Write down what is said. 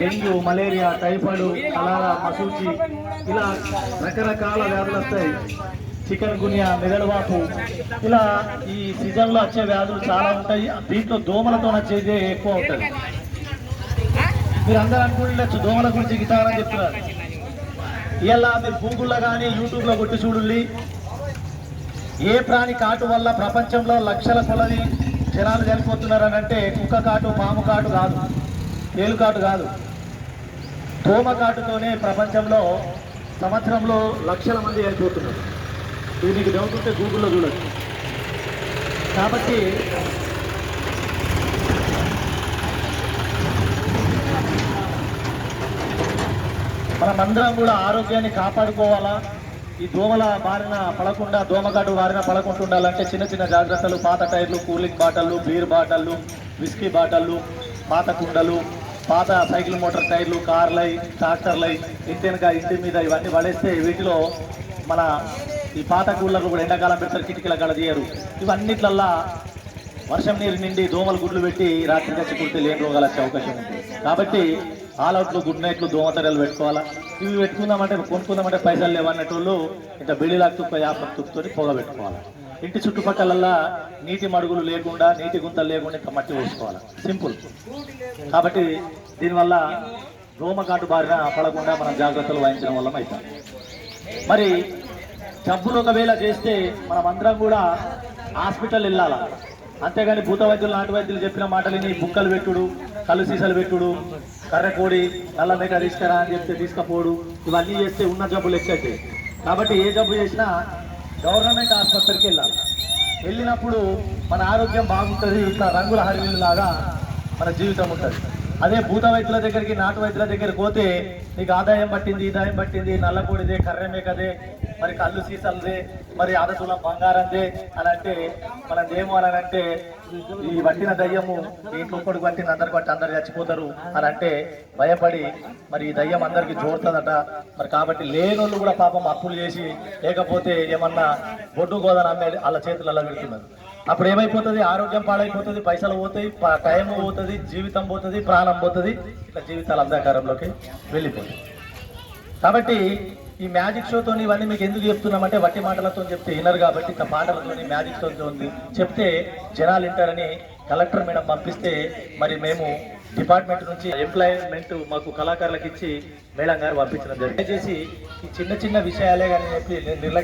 Dengue malaria typhoid cholera మసూచి ఇలా రకరకాల వ్యాధులు వస్తాయి. చికెన్ గున్యా మెదడువాపు ఇలా ఈ సీజన్లో వచ్చే వ్యాధులు చాలా ఉంటాయి. దీంట్లో దోమలతో వచ్చేదే ఎక్కువ ఉంటుంది మీరు అందరూ అనుకుంటుండొచ్చు దోమల గురించి గిటారని చెప్తున్నారు. ఇలా మీరు గూగుల్లో కానీ యూట్యూబ్లో కొట్టి చూడండి. ఏ ప్రాణి కాటు వల్ల ప్రపంచంలో లక్షల కొలది జనాలు చనిపోతున్నారని అంటే కుక్క కాటు పాము కాటు కాదు. తేలుకాటు కాదు. దోమకాటుతోనే ప్రపంచంలో సంవత్సరంలో లక్షల మంది అయిపోతున్నారు ఇది మీకు డౌట్ ఉంటే గూగుల్లో చూడొచ్చు కాబట్టి మనమందరం కూడా ఆరోగ్యాన్ని కాపాడుకోవాలా? ఈ దోమల బారిన పడకుండా దోమకాటు బారిన పడకుండా ఉండాలంటే చిన్న చిన్న జాగ్రత్తలు పాత టైర్లు కూలింగ్ బాటళ్ళు బీర్ బాటళ్ళు విస్కీ బాటళ్ళు పాత కుండలు పాత సైకిల్ మోటార్ టైర్లు కార్లై ట్రాక్టర్లై ఇంటి ఇంటి మీద ఇవన్నీ పడేస్తే వీటిలో మన ఈ పాత కూలర్లు కూడా ఎండాకాలం పెడతారు కిటికీల కాడ తీయరు. ఇవన్నిట్లల్లా వర్షం నీరు నిండి దోమలు గుడ్లు పెట్టి రాత్రి తెచ్చుకుంటే కుడితే లేని రోగాలు వచ్చే అవకాశం ఉంది. కాబట్టి ఆల్అవుట్లు గుడ్ నైట్లు దోమతెరలు పెట్టుకోవాలా? ఇవి పెట్టుకుందామంటే కొనుక్కుందామంటే పైసలు లేవన్నట్టు ఇంత బిడిలాక్ తుప్ప యాప తుప్పుతో పొగ పెట్టుకోవాలి? ఇంటి చుట్టుపక్కలల్లా నీటి మడుగులు లేకుండా నీటి గుంతలు లేకుండా మట్టి పోసుకోవాలి. సింపుల్ కాబట్టి దీనివల్ల దోమకాటు బారిన పడకుండా మనం జాగ్రత్తలు వహించడం వల్ల అవుతాం మరి జబ్బులు ఒకవేళ చేస్తే మనం అందరం కూడా హాస్పిటల్ వెళ్ళాలా? అంతేగాని భూత వైద్యులు నాటు వైద్యులు చెప్పిన మాటలని బుక్కలు పెట్టుడు కళ్ళు సీసాలు పెట్టుడు కర్రకోడి నల్ల మేక తీసుకురా అని చెప్తే తీసుకపోడు ఇవన్నీ చేస్తే ఉన్న జబ్బులు ఎక్కువ కాబట్టి ఏ జబ్బు చేసినా గవర్నమెంట్ ఆసుపత్రికి వెళ్ళాలి. వెళ్ళినప్పుడు మన ఆరోగ్యం బాగుంటుంది ఇట్లా రంగుల హరివిల్లాగా మన జీవితం ఉంటుంది. అదే భూత వైద్యుల దగ్గరికి నాటు వైద్యుల దగ్గరికి పోతే నీకు ఆదాయం పట్టింది ఆదాయం పట్టింది నల్లపూడిదే కర్రెమేకదే మరి కళ్ళు సీసలదే మరి అరతులం బంగారందే అని అంటే మనం ఏమో అని అంటే ఈ పట్టిన దయ్యము ఇంట్లో ఒక్కడికి పట్టిన అందరు పట్టి అందరు చచ్చిపోతారు అని అంటే భయపడి మరి ఈ దయ్యం అందరికి జోడుతుందట మరి కాబట్టి లేనోళ్ళు కూడా పాపం అప్పులు చేసి లేకపోతే ఏమన్నా బొడ్డు గోదాన అమ్మే వాళ్ళ చేతులలో పెడుతున్నారు. అప్పుడు ఏమైపోతుంది? ఆరోగ్యం పాడైపోతుంది పైసలు పోతాయి టైం పోతుంది జీవితం పోతుంది ప్రాణం పోతుంది. ఇట్లా జీవితాలు అంధకారంలోకి వెళ్ళిపోతుంది కాబట్టి ఈ మ్యాజిక్ షోతో ఇవన్నీ మీకు ఎందుకు చెప్తున్నామంటే వట్టి మాటలతో చెప్తే వినరు కాబట్టి ఇట్లా పాటలతో మ్యాజిక్ షోతో ఉంది చెప్తే జనాలు వింటారని కలెక్టర్ మేడం పంపిస్తే మరి మేము డిపార్ట్మెంట్ నుంచి ఎంప్లాయ్మెంట్ మాకు కళాకారులకు ఇచ్చి మేడం గారు పంపించడం జరిగింది. దయచేసి ఈ చిన్న చిన్న విషయాలే కానీ చెప్పి నిర్లక్ష్యం